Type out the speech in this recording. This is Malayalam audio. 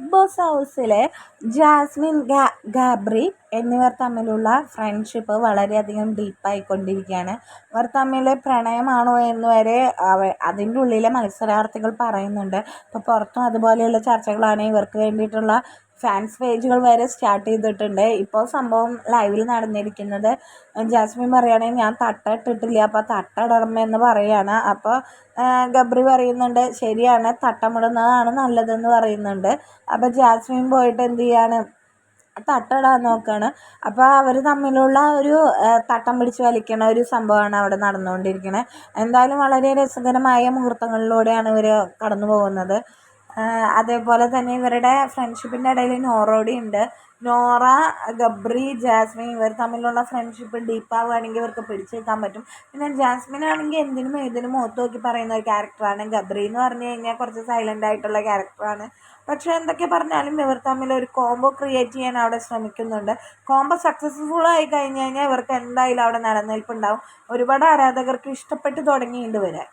ബോസ് ഹൗസിലെ ജാസ്മിൻ ഗാബ്രി എന്നിവർ തമ്മിലുള്ള ഫ്രണ്ട്ഷിപ്പ് വളരെയധികം ഡീപ്പായിക്കൊണ്ടിരിക്കുകയാണ്. ഇവർ തമ്മിൽ പ്രണയമാണോ എന്ന് വരെ അതിന്റെ ഉള്ളിലെ മത്സരാർത്ഥികൾ പറയുന്നുണ്ട്. ഇപ്പോൾ പുറത്തും അതുപോലെയുള്ള ചർച്ചകളാണ് ഇവർക്ക് വേണ്ടിയിട്ടുള്ള ഫാൻസ് പേജുകൾ വരെ സ്റ്റാർട്ട് ചെയ്തിട്ടുണ്ട്. ഇപ്പോൾ സംഭവം ലൈവിൽ നടന്നിരിക്കുന്നത് ജാസ്മിൻ പറയുകയാണെങ്കിൽ ഞാൻ തട്ട ഇട്ടിട്ടില്ല അപ്പോൾ തട്ട എന്ന് പറയുകയാണ് അപ്പോൾ ഗബ്രി പറയുന്നുണ്ട് ശരിയാണ് തട്ടമിടുന്നതാണ് നല്ലതെന്ന് പറയുന്നുണ്ട്. അപ്പോൾ ജാസ്മിൻ പോയിട്ട് എന്ത് ചെയ്യാണ്? തട്ടിടാൻ നോക്കുകയാണ് അപ്പോൾ അവർ തമ്മിലുള്ള ഒരു തട്ടം പിടിച്ച് വലിക്കണ ഒരു സംഭവമാണ് അവിടെ നടന്നുകൊണ്ടിരിക്കുന്നത് എന്തായാലും വളരെ രസകരമായ മുഹൂർത്തങ്ങളിലൂടെയാണ് ഇവർ കടന്നു പോകുന്നത് അതേപോലെ തന്നെ ഇവരുടെ ഫ്രണ്ട്ഷിപ്പിന്റെ ഇടയിൽ നോറോടി ഉണ്ട്. നോറ ഗബ്രി ജാസ്മിൻ ഇവർ തമ്മിലുള്ള ഫ്രണ്ട്ഷിപ്പ് ഡീപ്പാവുകയാണെങ്കിൽ ഇവർക്ക് പിടിച്ചു നിൽക്കാൻ പറ്റും. പിന്നെ ജാസ്മിൻ ആണെങ്കിൽ എന്തിനും ഏതിനും മുഖത്ത് നോക്കി പറയുന്ന ഒരു ക്യാരക്ടറാണ് ഗബ്രി എന്ന് പറഞ്ഞു കഴിഞ്ഞാൽ കുറച്ച് സൈലന്റ് ആയിട്ടുള്ള ക്യാരക്ടറാണ് പക്ഷേ എന്തൊക്കെ പറഞ്ഞാലും ഇവർ തമ്മിൽ ഒരു കോംബോ ക്രിയേറ്റ് ചെയ്യാൻ അവിടെ ശ്രമിക്കുന്നുണ്ട്. കോംബോ സക്സസ്ഫുൾ ആയി കഴിഞ്ഞു കഴിഞ്ഞാൽ ഇവർക്ക് എന്തായാലും അവിടെ നിലനിൽപ്പുണ്ടാവും ഒരുപാട് ആരാധകർക്ക് ഇഷ്ടപ്പെട്ട് തുടങ്ങിയിട്ടുണ്ട് വരാൻ